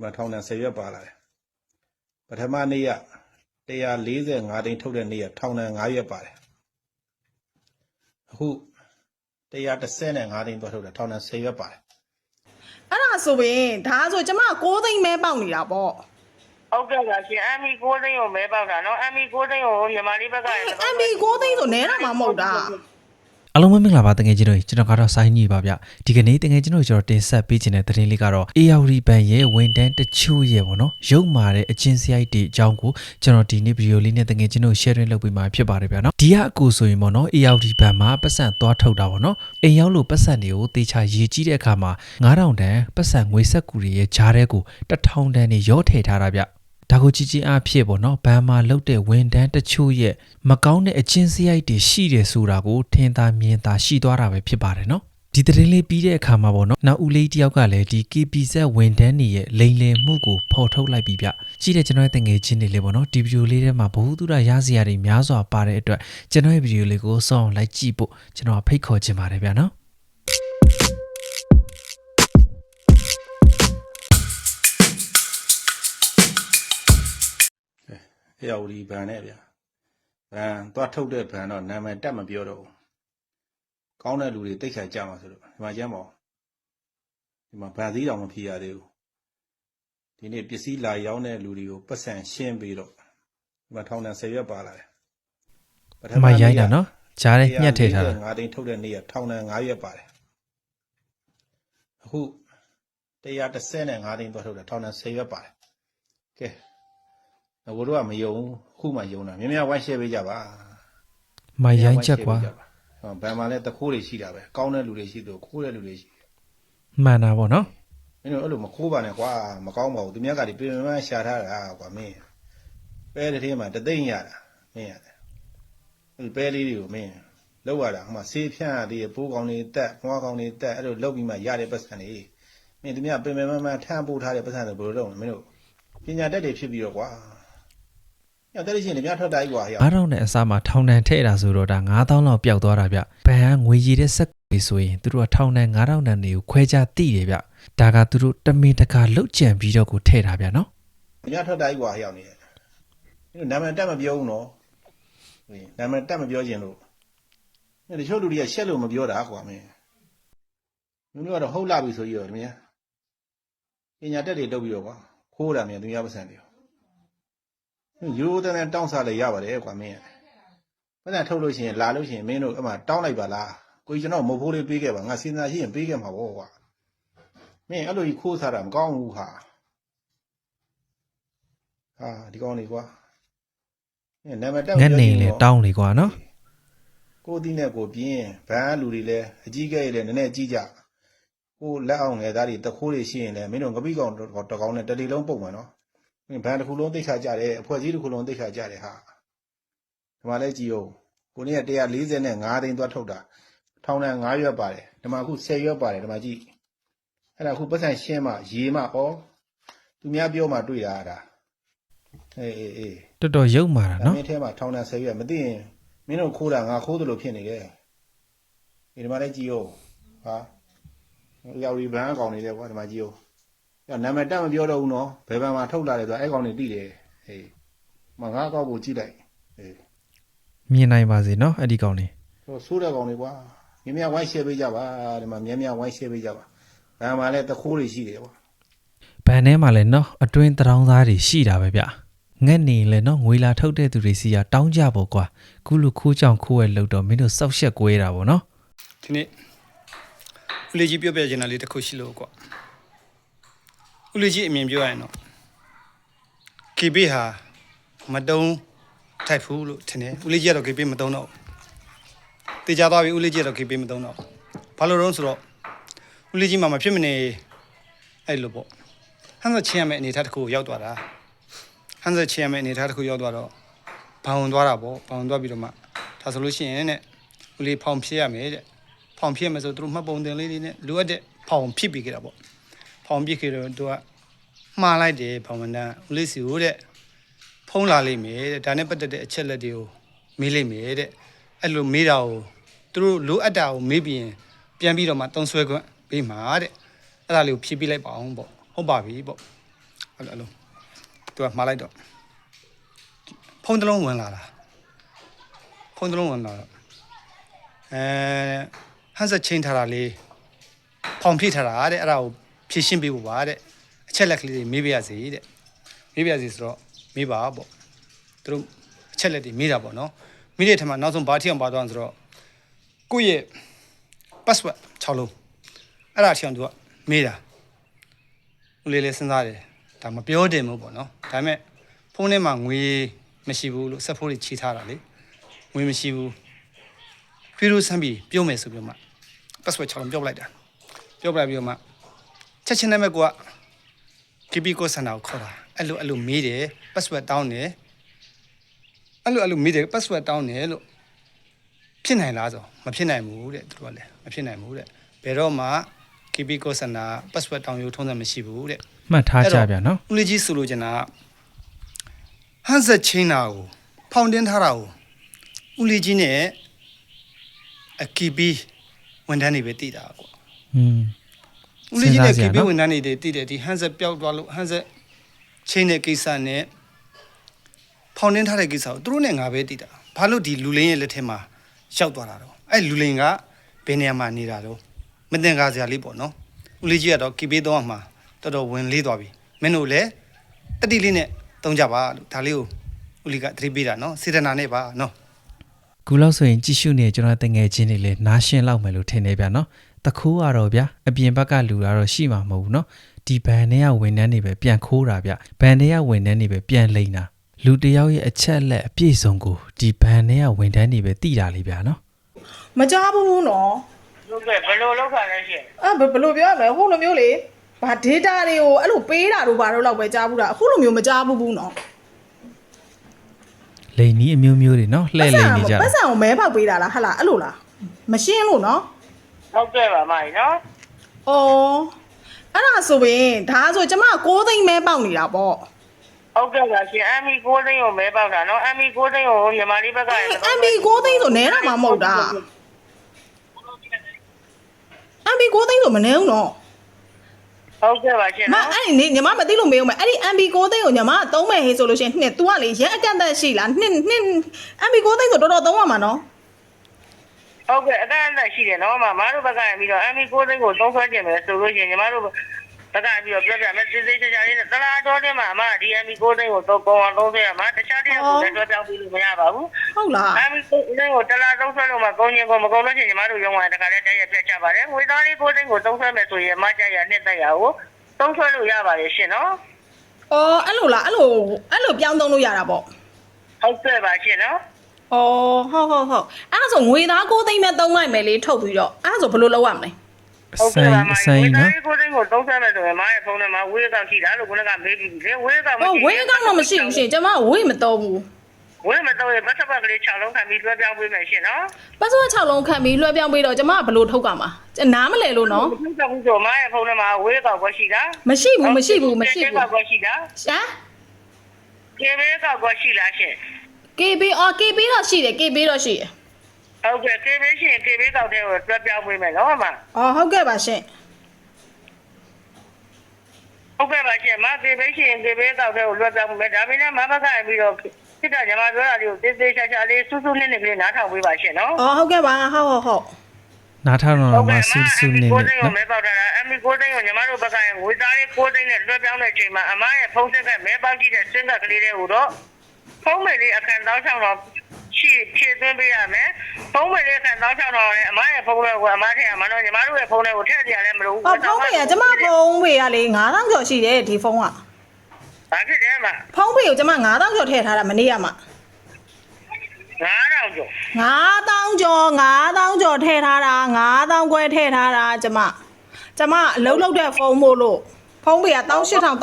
မှာထောင်ဒဏ်10ရက်ပါလာတယ်ပထမနေ့က145တိန်းထုတ်တဲ့နေ့ကထောင်ဒဏ်9ရက်ပါတယ်အခု135တိန်းသွားထုတ်တာထောင်ဒဏ်10ရက်ပါတယ်အဲ့ဒါဆိုရင်ဒါဆိုကျမ6သိန်းမဲပေါက်နေတာပေါ့ဟုတ်ကဲ့ပါရှင် MB 6သိန်းကိုမဲပေါက်တာနော် MB 6သိန်းကိုမြန်မာလေးဘက်ကလည်း MB 6သိန်းဆိုနဲတာမှမဟုတ်တာ အားလုံးပဲမင်္ဂလာပါတကယ်ချင်းတို့ကျွန်တော်ကတော့ဆိုင်းညီပါဗျဒီကနေ့တကယ်ချင်းတို့ကျွန်တော်တင်ဆက်ပေးခြင်းတဲ့သတင်းလေးကတော့ ARD ဘန်ရဲ့ဝန်တန်းတချို့ရဲ့ပေါ့နော်ရုပ်မာတဲ့အချင်းစရိုက်တွေအကြောင်းကိုကျွန်တော်ဒီနေ့ဗီဒီယိုလေးနဲ့တကယ်ချင်းတို့ sharing လုပ်ပေးမှာဖြစ်ပါတယ်ဗျာနော်ဒီကအကူဆိုရင်ပေါ့နော် ARD ဘန်မှာပတ်စံသွားထုတ်တာပေါ့နော်အိမ်ရောက်လို့ပတ်စံတွေကိုတေချာရေးကြည့်တဲ့အခါမှာ9000တန်ပတ်စံငွေဆက်ကူတွေရဲ့ဂျားတဲ့ကို1000တန်နေရောထည့်ထားတာဗျ ဒါကိုကြည့်ချင်းအဖြစ်ပေါ့နော်ဘန်မာလုတ်တဲ့ဝန်တန်းတချို့ရဲ့မကောင်းတဲ့အချင်းစရိုက်တွေရှိတယ်ဆိုတာကိုထင်သာမြင်သာရှိသွားတာပဲဖြစ်ပါတယ်နော်ဒီသတင်းလေးပြီးတဲ့အခါမှာပေါ့နော်နောက်ဦးလေးတယောက်ကလည်းဒီ KPZ ဝန်တန်းနေရဲ့လိန်လည်မှုကိုဖော်ထုတ်လိုက်ပြီးဗျရှိတဲ့ကျွန်တော်ရဲ့တငယ်ချင်းတွေလေးပေါ့နော်ဒီဗီဒီယိုလေးထဲမှာဘ ഹു တုဒရရစရာတွေများစွာပါတဲ့အတွက်ကျွန်တော်ရဲ့ဗီဒီယိုလေးကိုစောင့်လိုက်ကြည့်ဖို့ကျွန်တော်ဖိတ်ခေါ်ချင်ပါတယ်ဗျာနော် အေယာဝတီဘန်နဲ့ဗျာဘန်သွားထုတ်တဲ့ဘန်တော့နာမည်တက်မပြောတော့ဘူးကောင်းတဲ့လူတွေတိတ်ခါကြမှာဆိုတော့ဒီမှာကျမ်းပါဦးဒီမှာဗန်သီးတော်မဖြေရသေးဘူးဒီနေ့ပစ္စည်းလာရောင်းတဲ့လူတွေကိုပတ်စံရှင်းပြီးတော့ဒီမှာထောင်ဒဏ်10ရက်ပါလာတယ်ပထအမရိုက်တာနော်ဂျားတဲ့ညှက်ထည့်ထားတာငါးတိန်းထုတ်တဲ့နေ့ကထောင်ဒဏ်9ရက်ပါတယ်အခု135တိန်းသွားထုတ်တာထောင်ဒဏ်10ရက်ပါတယ်ကဲ ငါတို့ကမယုံဘူးအခုမှယုံတာမြင်မြဝိုင်းရှဲပေးကြပါမရိုင်းချက်ကွာဟောဘယ်မှာလဲတခိုးတွေရှိတာပဲကောင်းတဲ့လူတွေရှိသူခိုးတဲ့လူတွေရှိတယ်မှန်တာပေါ့နော်မင်းတို့အဲ့လိုမခိုးပါနဲ့ကွာမကောင်းပါဘူးသူများကဒီပြင်ပန်းရှာထားတာကွာမင်းပဲတဲ့ထဲမှာတသိမ့်ရတာမင်းရတယ်အဲ့ပဲလေးတွေကိုမင်းလောက်ရတာဟိုမှာဆေးဖြန့်ရသေးပိုးကောင်းတွေတက်မွားကောင်းတွေတက်အဲ့လိုလောက်ပြီးမှရတဲ့ပတ်စံတွေမင်းသူများပြင်ပန်းပန်းထမ်းပို့ထားတဲ့ပတ်စံတွေဘယ်လိုလုပ်မလဲမင်းတို့ပညာတတ်တွေဖြစ်ပြီးတော့ကွာ ညတက်လို့ရှိရင်လည်းများထွက်တာကြီးကွာဟဲ့အားတော့နဲ့အစားမှာထောင်တန်ထည့်တာဆိုတော့ဒါ9000လောက်ပျောက်သွားတာဗျဘဏ်ကငွေရည်တဲ့စက်တွေဆိုရင်သူတို့ကထောင်တန်9000တန်တွေကိုခွဲခြားသိတယ်ဗျဒါကသူတို့တမင်တကာလှုပ်ကြံပြီးတော့ကိုထည့်တာဗျနော်များထွက်တာကြီးကွာဟဲ့အောင်နေတယ်နာမည်တက်မပြောဘူးနော်နာမည်တက်မပြောခြင်းလို့တချို့လူတွေကရှက်လို့မပြောတာကွာမင်းမျိုးမျိုးကတော့ဟုတ်လာပြီဆိုကြီးတော့တမင်ပညာတက်တွေတုပ်ပြီးတော့ကွာခိုးတာမြန်သူများပစံတယ် ရိုးတန်းတောင်းစားလေရပါတယ်ကွာမင်း။ပတ်စံထုတ်လို့ရှိရင်လာလို့ရှိရင်မင်းတို့အမှတောင်းလိုက်ပါလား။ကိုကြီးကျွန်တော်မဟုတ်ဖိုးလေးပေးခဲ့ပါငါစဉ်းစားရှိရင်ပေးခဲ့မှာပေါ့ကွာ။မင်းအဲ့လိုကြီးခိုးစားတာမကောင်းဘူးဟာ။ဟာဒီကောင်းလေးကွာအဲနာမည်တက်ငက်နေလေတောင်းလေကွာနော်ကိုအသီးနဲ့ကိုပြင်းဗန်းလူတွေလည်းအကြီးကဲတွေလည်းနည်းနည်းကြီးကြကိုလက်အောင်ငယ်သားတွေတခိုးတွေရှိရင်လည်းမင်းတို့ငပိကောင်တကောင်နဲ့တလီလုံးပုံမယ်နော် မင်းဗန်းတစ်ခုလုံးသိခါကြတယ်အဖွဲ့အစည်းတစ်ခုလုံးသိခါကြတယ်ဟာဒီမှာလဲကြည်အောင်ကိုနေ့က145သိန်းသွားထုတ်တာထောင်နဲ့9ရွက်ပါတယ်ဒီမှာအခု10ရွက်ပါတယ်ဒီမှာကြည့်အဲ့ဒါအခုပတ်စံရှင်းမှရေမှဩသူများပြောမှတွေ့တာဒါအေးအေးအေးတော်တော်ရုပ်မာတာဒါနော်မင်းထဲမှာထောင်းတာဆယ်ရွက်မသိရင်မင်းတို့ခိုးတာငါခိုးတယ်လို့ဖြစ်နေတယ်ဒီမှာလည်းကြည်ရောဟာရောက်ဒီဘန်းအကောင်နေတယ်ကွာဒီမှာကြည်ရောည နာမည်တက်မပြောတော့ဘူးနော်ဘယ်ဘန်မှာထုတ်လာတယ်ဆိုတော့အဲ့ကောင်နေတိတယ်ဟေးမငါအကောက်ကိုကြည့်လိုက်ဟေးမြင်နိုင်ပါစေနော်အဲ့ဒီကောင်လေးဟိုဆိုးတဲ့ကောင်တွေကွာမြင်းမြဝိုင်းရှဲပေးကြပါဒီမှာမြင်းမြဝိုင်းရှဲပေးကြပါဘန်မှာလည်းတခိုးတွေရှိတယ်ကွာဘန်ထဲမှာလည်းနော်အတွင်းတရောင်းသားတွေရှိတာပဲဗျငက်နေလေနော်ငွေလာထုတ်တဲ့သူတွေစီကတောင်းကြဖို့ကွာခုလူခိုးကြောင်ခိုးရဲ့လို့တော့မင်းတို့စောက်ရှက်ကွဲတာပေါ့နော်ဒီနေ့ဦးလေးကြီးပြောပြချင်တာလေးတစ်ခုရှိလို့ကွာ ဦးလေးကြီးအမြင်ပြောရရင်တော့ KB ဟာမတုံးထိုက်ဘူးလို့ထင်တယ်ဦးလေးကြီးကတော့ KB မတုံးတော့ဘူးတေချာသွားပြီဦးလေးကြီးကတော့ KB မတုံးတော့ဘူးဘာလို့လဲဆိုတော့ဦးလေးကြီးမှမဖြစ်မနေအဲ့လိုပေါ့ဟန်စချင်းရမယ့်အနေအထားတစ်ခုကိုရောက်သွားတာဟန်စချင်းရမယ့်အနေအထားတစ်ခုရောက်သွားတော့ဘောင်သွားတာပေါ့ဘောင်သွားပြီးတော့မှဒါဆိုလို့ရှိရင်တဲ့ဦးလေးဖောင်ဖြစ်ရမယ်တဲ့ဖောင်ဖြစ်မယ်ဆိုသူတို့မှတ်ပုံတင်လေးတွေနဲ့လိုအပ်တဲ့ဖောင်ဖြစ်ပြီးကြတာပေါ့ ဖောင်ဖြစ်ခဲ့တော့သူကမှားလိုက်တယ်ဖောင်မန်တန်ဦးလေးစီကိုတဲ့ဖုံးလာလိမ့်မယ်တဲ့ဒါနဲ့ပတ်သက်တဲ့အချက်လက်တွေကိုမေးလိမ့်မယ်တဲ့အဲ့လိုမေးတာကိုသူတို့လိုအပ်တာကိုမေးပြီးရင်ပြန်ပြီးတော့မှတုံးဆွဲခွင့်ပေးမှာတဲ့အဲ့ဒါလေးကိုဖြည့်ပြလိုက်ပါအောင်ပေါ့ဟုတ်ပါပြီပေါ့အဲ့လိုအဲ့လိုသူကမှားလိုက်တော့ဖုန်းတစ်လုံးဝင်လာတာဖုန်းတစ်လုံးဝင်လာတော့အဲဟန်ဆက်ချင်းထားတာလေးဖောင်ဖြည့်ထားတာတဲ့အဲ့ဒါကို ဖြည့်ရှင်းပေးဖို့ပါတဲ့အချက်လက်ကလေးတွေမေးပြရစီတဲ့မေးပြရစီဆိုတော့မေးပါပေါ့သူတို့အချက်လက်တွေမေးတာပေါ့နော်မေးတဲ့ထက်မှာနောက်ဆုံးဘာထီအောင်ပါသွားဆိုတော့ကိုယ့်ရဲ့ password 6လုံးအဲ့ဒါထီအောင်သူကမေးတာဦးလေးလေးစဉ်းစားတယ်ဒါမပြောတင်ဘူးပေါ့နော်ဒါပေမဲ့ဖုန်းထဲမှာငွေမရှိဘူးလို့ဆက်ဖို့တွေချီထားတာလေငွေမရှိဘူးဖီရိုဆမ်ဘီပြုံးမယ်ဆိုပြီးတော့မှ password 6လုံးပြောပလိုက်တာပြောပလိုက်ပြီးတော့မှ ချက်ချင်းနဲ့မဲ့ကိုက KP ကိုစန္ဒာကိုခေါ်တာအဲ့လိုအဲ့လိုမေးတယ် password တောင်းတယ်အဲ့လိုအဲ့လိုမေးတယ် password တောင်းတယ်လို့ဖြစ်နိုင်လားဆိုမဖြစ်နိုင်ဘူးတဲ့သူတို့ကလည်းမဖြစ်နိုင်ဘူးတဲ့ဘယ်တော့မှ KP ကိုစန္ဒာ password တောင်းယူထုံးစံမရှိဘူးတဲ့မှတ်ထားကြဗျာနော်ဦးလေးကြီးဆိုလိုချင်တာကဟန်ဆက်ချင်းတာကိုဖောင်တင်းထားတာကိုဦးလေးကြီးနဲ့အကီဘီဝန်ထမ်းတွေပဲတည်တာကွာอืม ဦးလေးကြီးနဲ့စဉ်းစားစရာကီဘီနော်ဝန်ထမ်းတွေတည်တယ်ဒီဟန်ဆက်ပျောက်သွားလို့ဟန်ဆက်ချင်းတဲ့ကိစ္စနဲ့ဖောင်တင်းထားတဲ့ကိစ္စကိုသူတို့နဲ့ငါပဲတည်တာဘာလို့ဒီလူလင်းရဲ့လက်ထဲမှာရောက်သွားတာတော့အဲ့လူလင်းကဘယ်နေရာမှာနေတာတော့မတင်ကားစရာလေးပေါ့နော်ဦးလေးကြီးကတော့ကီဘီတော့မှာတော်တော်ဝင်လေးသွားပြီမင်းတို့လည်းတတိလေးနဲ့တုံးကြပါလို့ဒါလေးကိုဦးလီကသတိပေးတာနော်စေတနာနဲ့ပါနော်ခုလောက်ဆိုရင်ကြည့်ရှုနေကျွန်တော်တငယ်ချင်းတွေလည်းနားရှင်းလောက်မယ်လို့ထင်နေဗျာနော် တခိုးကတော့ဗျာအပြင်ဘက်ကလူကတော့ရှိမှာမဟုတ်ဘူးနော်ဒီဘန်ထဲကဝန်ထမ်းတွေပဲပြန်ခိုးတာဗျဘန်ထဲကဝန်ထမ်းတွေပဲပြန်လိမ့်တာလူတစ်ယောက်ရဲ့အချက်လက်အပြည့်စုံကိုဒီဘန်ထဲကဝန်ထမ်းတွေပဲတိတာလေးဗျာနော်မကြားဘူးနော်ဟုတ်ကဲ့ဘယ်လိုလုပ်ခါလဲရှင်အဲ့ဘယ်ဘယ်လိုပြောရမလဲဟိုလိုမျိုးလေဘာ data တွေကိုအဲ့လိုပေးတာတို့ဘာလို့လောက်ပဲကြားဘူးတာအခုလိုမျိုးမကြားဘူးဘူးနော်လိန်နီးအမျိုးမျိုးတွေနော်လှဲ့လိန်နေကြတာပတ်စံကိုမဲပေါက်ပေးတာလားဟဟလားအဲ့လိုလားမရှင်းလို့နော် ဟုတ်ကဲ့ပါမကြီးနော်ဩအဲ့ဒါဆိုရင်ဒါဆိုကျမ6သိန်းမဲပေါက်နေတာပေါ့ဟုတ်ကဲ့ပါရှင်အမ်မီ6သိန်းကိုမဲပေါက်တာနော်အမ်မီ6သိန်းကိုမြန်မာလေးဘက်ကလည်းအမ်ဘီ6သိန်းဆိုနဲတာမှမဟုတ်တာအမ်ဘီ6သိန်းဆိုမနဲဘူးနော်ဟုတ်ကဲ့ပါရှင်မနော်အဲ့ဒီနေညီမမသိလို့မေးဦးမယ်အဲ့ဒီ MB 6သိန်းကိုညီမကသုံးမယ်ဟေးဆိုလို့ရှိရင်နှစ် तू ကလေရက်အကန့်အသတ်ရှိလားနှစ်နှစ် MB 6သိန်းဆိုတော်တော်သုံးရမှာနော် ဟုတ်ကဲ့အကန့်အသတ်ရှိတယ်နော်မမတို့ဘက်ကလည်းပြီးတော့အမ်မီ6သိန်းကိုသုံးဆွဲကျင်မယ်ဆိုလို့ရှိရင်ညီမတို့ဘက်ကပြီးတော့ပြောပြမယ်စစ်စစ်ချာချာလေးနဲ့တလားတော်တင်မှာအမဒီအမ်မီ6သိန်းကိုသုံးပုံအောင်သုံးဆွဲရမှာတခြားတရားကိုလည်းတွဲပြောင်းပြီးလို့မရပါဘူးဟုတ်လားအမ်မီ6သိန်းကိုတလားသုံးဆွဲလို့မှကုန်းချင်းကိုမကုန်းလို့ရှိရင်ညီမတို့ရုံးဝင်တခါလေးတည်းရပြတ်ချပါတယ်ငွေသားလေး6သိန်းကိုသုံးဆွဲမယ်ဆိုရင်အမကြရနှစ်သက်ရကိုသုံးဆွဲလို့ရပါတယ်ရှင်နော်အော်အဲ့လိုလားအဲ့လိုအဲ့လိုပြောင်းသုံးလို့ရတာပေါ့ဟုတ်ကဲ့ပါရှင်နော် အော်ဟုတ်ဟုတ်ဟုတ်အဲ့ဒါဆိုငွေသား6သိန်းပဲသုံးလိုက်မယ်လေထုတ်ပြီးတော့အဲ့ဒါဆိုဘယ်လိုလုပ်ရမလဲဟုတ်ဆိုင်ကဲ့ပါမအကြီးဆိုင်ဝေးသားနော်လေးကိုသိန်းကိုသုံးဆမယ်ဆိုရင်မရဲ့ဖုန်းထဲမှာဝေးကောင်ရှိတာလို့ခုနကမေးပြီးပြီလေဝေးကောင်မဟောရှိဝေးကောင်းတော့မရှိဘူးရှင်ကျမဝေးမသုံးဘူးဝေးမတော့ရင်ဘတ်စပတ်ကလေး6လုံးခံပြီးတွဲပြောင်းပေးမယ်ရှင်နော်ပတ်စဝတ်6လုံးခန့်ပြီးလွှဲပြောင်းပေးတော့ကျမကဘယ်လိုထုတ်ကမှာကျနားမလဲလို့နော်ဟုတ်ကဲ့ဘူးဆိုမရဲ့ဖုန်းထဲမှာဝေးကောင်ကိုရှိတာမရှိဘူးမရှိဘူးမရှိဘူးကောင်ကိုရှိတာရှာကေဘေးကောင်ကိုရှိလားရှင် KB အော် KB တော့ရှိတယ် KB တော့ရှိတယ်ဟုတ်ကဲ့ကေဘေးရှင်ကေဘေးကောင်တဲ့ကိုတွဲပြောင်းပေးမယ်နော်မအော်ဟုတ်ကဲ့ပါရှင်ဟုတ်ကဲ့ပါရှင်မကေဘေးရှင်ကေဘေးကောင်တဲ့ကိုလွှဲပြောင်းပေးမယ်ဒါပေမဲ့မဘက်ကပြီးတော့စစ်တာညီမပြောတာလေးကိုတေးသေးချာချာလေးစူးစူးနစ်နစ်ကလေးနားထောင်ပေးပါရှင်နော်အော်ဟုတ်ကဲ့ပါဟုတ်ဟုတ်ဟုတ်နားထောင်တော့ဟုတ်မှကဲ့ဆူဆူနေကိုနေသိန်းကိုနော်မဲပေါက်တာလားအမီကိုသိန်းကိုညီမတို့ဘက်ကရင်ဝေသားလေးကိုသိန်းနဲ့လွှဲပြောင်းတဲ့အချိန်မှာအမရဲ့ဖုန်းဆက်ကမဲပေါက်ကြည့်တဲ့စင်ကကလေးတွေကိုတော့ ဖုန်းမေလေးအခန်းတောင်းချောင်းတော့ရှိဖြည့်သွင်းပေးရမယ်ဖုန်းမေလေးအခန်းတောင်းချောင်းတော့လည်းအမရဲ့ဖုန်းလေးကိုအမထည့်ရမှာတော့ညီမတို့ရဲ့ဖုန်းလေးကိုထည့်ကြရလည်းမလို့အော်ဖုန်းပေကကျမဖုန်းပေကလေ9000ကျော်ရှိတယ်ဒီဖုန်းကဘာဖြစ်လဲမဖုန်းပေကိုကျမ9000ကျော်ထည့်ထားတာမနေ့ကမှ9000ကျော်9000ကျော်9000ကျော်ထည့်ထားတာ9000ခွဲထည့်ထားတာကျမကျမအလုံးလုံးတဲ့ဖုန်းမို့လို့ဖုန်းပေက18000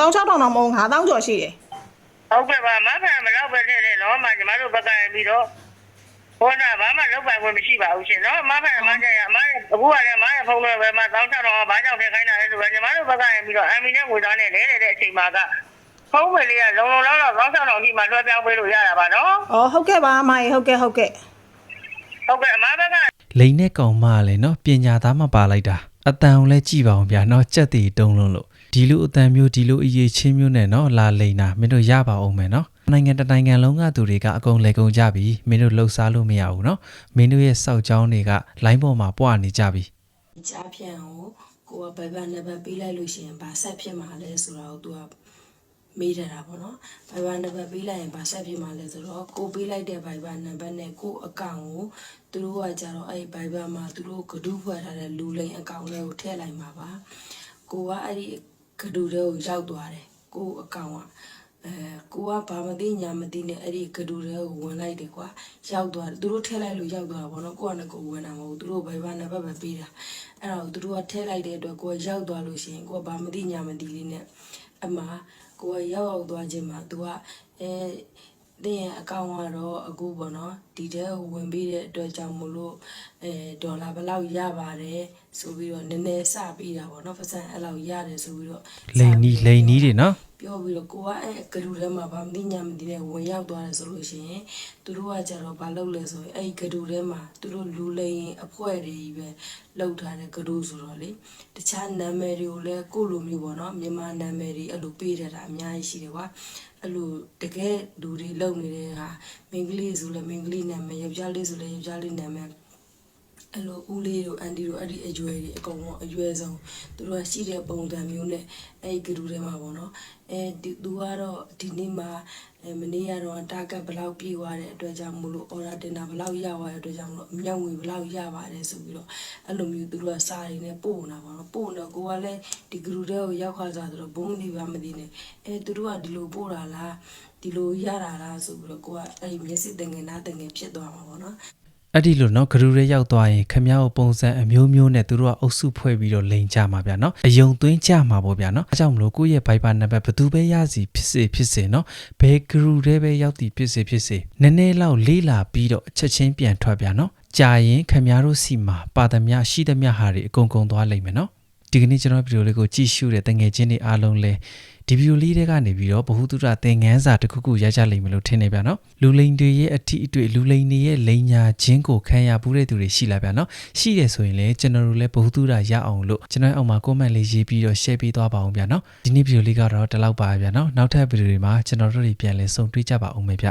16000တောင်မဟုတ်9000ကျော်ရှိတယ် ဟုတ်ကဲ့ပါမဖန်မတော့ပဲထည့်တယ်နော်မညီမတို့ဘက်ကရင်ပြီးတော့ဟောတာဘာမှလောက်ပိုင်ဝင်မရှိပါဘူးရှင်နော်မဖန်မကြရအမရဲ့အခုကလည်းအမရဲ့ဖုန်းလေးပဲမတောင်းချတော့ဘာကြောင့်ထည့်ခိုင်းတာလဲဆိုတော့ညီမတို့ဘက်ကရင်ပြီးတော့အမီနဲ့ငွေသားနဲ့လဲတဲ့အချိန်မှာကဖုန်းဝင်လေးကလုံလုံလောက်လောက်ကောင်းဆောင်တော်ကြီးမှလွှဲပြောင်းပေးလို့ရတာပါနော်အော်ဟုတ်ကဲ့ပါအမကြီးဟုတ်ကဲ့ဟုတ်ကဲ့ဟုတ်ကဲ့အမဘက်ကလိန်နဲ့ကောင်မလည်းနော်ပညာသားမပါလိုက်တာအတန်ကိုလည်းကြည်ပါအောင်ဗျာနော်ကြက်တီတုံးလုံးလို့ ဒီလိုအတန်မျိုးဒီလိုအရေးချင်းမျိုးနဲ့နော်လာလိန်တာမင်းတို့ရပါအောင်မယ်နော်နိုင်ငံတစ်နိုင်ငံလုံးကသူတွေကအကုန်လေကုန်ကြပြီမင်းတို့လှုပ်ရှားလို့မရဘူးနော်မင်းတို့ရဲ့စောက်ကြောင်းတွေကလိုင်းပေါ်မှာပွားနေကြပြီကြားဖြန့်ကိုကိုကဘိုင်ဘနံပါတ်ပေးလိုက်လို့ရှိရင်ဘာဆက်ဖြစ်မှာလဲဆိုတော့သူကမေးတယ်တာပေါ့နော်ဘိုင်ဘနံပါတ်ပေးလိုက်ရင်ဘာဆက်ဖြစ်မှာလဲဆိုတော့ကိုပေးလိုက်တဲ့ဘိုင်ဘနံပါတ်နဲ့ကိုအကောင့်ကိုသူတို့ကကြတော့အဲ့ဘိုင်ဘမှာသူတို့ဂဒုဖွဲ့ထားတဲ့လူလိန်အကောင့်လေးကိုထည့်လိုက်မှာပါကိုကအဲ့ဒီ ဂဒုတွေကိုရောက်သွားတယ်ကိုအကောင့်ကအဲကိုကဘာမသိညာမသိနဲ့အဲ့ဒီဂဒူတွေကိုဝင်လိုက်တယ်ကွာရောက်သွားတယ်သူတို့ထည့်လိုက်လို့ရောက်သွားတာပေါ့နော်ကိုကလည်းကိုဝင်တာမဟုတ်ဘူးသူတို့ဘယ်ဘာနံပါတ်ပဲပေးတာအဲ့တော့သူတို့ကထည့်လိုက်တဲ့အတွက်ကိုကရောက်သွားလို့ရှိရင်ကိုကဘာမသိညာမသိလေးနဲ့အမှကိုကရောက်ရောက်သွားခြင်းမှာသူကအဲတဲ့ရဲ့အကောင့်ကတော့အခုပေါ့နော်ဒီတဲကိုဝင်ပြီးတဲ့အတွက်ကြောင့်မလို့အဲဒေါ်လာဘယ်လောက်ရပါတယ် ဆိုပြီးတော့နည်းနည်းစပြီးတာပေါ့နော်ပတ်စံအဲ့လောက်ရတယ်ဆိုပြီးတော့လိန်နီးလိန်နီးတွေနော်ပြောပြီးတော့ကိုကအဲ့ဂရုထဲမှာဗာမသိညာမသိတဲ့ဝင်ရောက်သွားတယ်ဆိုလို့ရှိရင်သူတို့ကကြတော့ဘာလုပ်လဲဆိုရင်အဲ့ဂရုထဲမှာသူတို့လူလိန်အဖွဲ့တွေကြီးပဲလောက်ထားတဲ့ဂရုဆိုတော့လေတခြားနာမည်တွေကိုလည်းကိုယ့်လိုမျိုးပေါ့နော်မြန်မာနာမည်တွေအဲ့လိုပေးထားတာအများကြီးရှိတယ်ကွာအဲ့လိုတကယ်လူတွေလုံနေတဲ့ဟာမိန်းကလေးဆိုလည်းမိန်းကလေးနာမည်ယောက်ျားလေးဆိုလည်းယောက်ျားလေးနာမည် အဲ့လိုဦးလေးတို့အန်တီတို့အဲ့ဒီအရွယ်တွေအကုန်လုံးအရွယ်ဆုံးသူတို့ကရှိတဲ့ပုံစံမျိုးနဲ့အဲ့ဒီဂရုထဲမှာပေါ့နော်အဲဒီသူကတော့ဒီနေ့မှာအဲမနေ့ကတော့တာဂက်ဘယ်လောက်ပြေးသွားတဲ့အတွက်ကြောင့်မလို့အော်ဒါတင်တာဘယ်လောက်ရသွားတဲ့အတွက်ကြောင့်မလို့အမြောက်ငွေဘယ်လောက်ရပါတယ်ဆိုပြီးတော့အဲ့လိုမျိုးသူတို့ကစာရင်းနဲ့ပို့နေတာပေါ့နော်ပို့တော့ကိုကလည်းဒီဂရုထဲကိုရောက်ခါစားဆိုတော့ဘုံမသိပါမသိနဲ့အဲသူတို့ကဒီလိုပို့တာလားဒီလိုရတာလားဆိုပြီးတော့ကိုကအဲ့ဒီမျက်စိတင်ငင်နားတင်ငင်ဖြစ်သွားမှာပေါ့နော် အဲ့ဒီလိုနော်ဂရုရဲရောက်သွားရင်ခမ ्या ကိုပုံစံအမျိုးမျိုးနဲ့သူတို့ကအုပ်စုဖွဲ့ပြီးတော့လိန်ကြမှာဗျာနော်အယုံသွင်းကြမှာပေါ့ဗျာနော်အဲကြောင့်မလို့ကိုယ့်ရဲ့ Viber နံပါတ်ဘယ်သူပဲရစီဖြစ်စေဖြစ်စေနော်ဘယ်ဂရုရဲပဲရောက်တည်ဖြစ်စေဖြစ်စေနည်းနည်းလောက်လေးလာပြီးတော့ချက်ချင်းပြန်ထွက်ဗျာနော်ကြာရင်ခမ ्या တို့စီမှာပါသမျှရှိသမျှဟာတွေအကုန်ကုန်သွားလိမ့်မယ်နော် ဒီကနေ့ကျွန်တော်ဗီဒီယိုလေးကိုကြည့်ရှုတဲ့တငယ်ချင်းတွေအားလုံးလဲဒီဗီဒီယိုလေးတွေကနေပြီးတော့ဘ ഹു တုတသင်ငန်းစာတစ်ခုခုရကြလိမ့်မယ်လို့ထင်နေဗျာနော်လူလိန်တွေရဲ့အထီးအတွေ့လူလိန်တွေရဲ့လိန်ညာချင်းကိုခံရဘူးတဲ့သူတွေရှိလာဗျာနော်ရှိတယ်ဆိုရင်လည်းကျွန်တော်တို့လည်းဘ ഹു တုတရအောင်လို့ကျွန်တော်အောက်မှာ comment လေးရေးပြီးတော့ share ပေးသွားပါအောင်ဗျာနော်ဒီနေ့ဗီဒီယိုလေးကတော့ဒီလောက်ပါဗျာနော်နောက်ထပ်ဗီဒီယိုတွေမှာကျွန်တော်တို့တွေပြန်လည်ဆုံတွေ့ကြပါအောင်မယ်ဗျ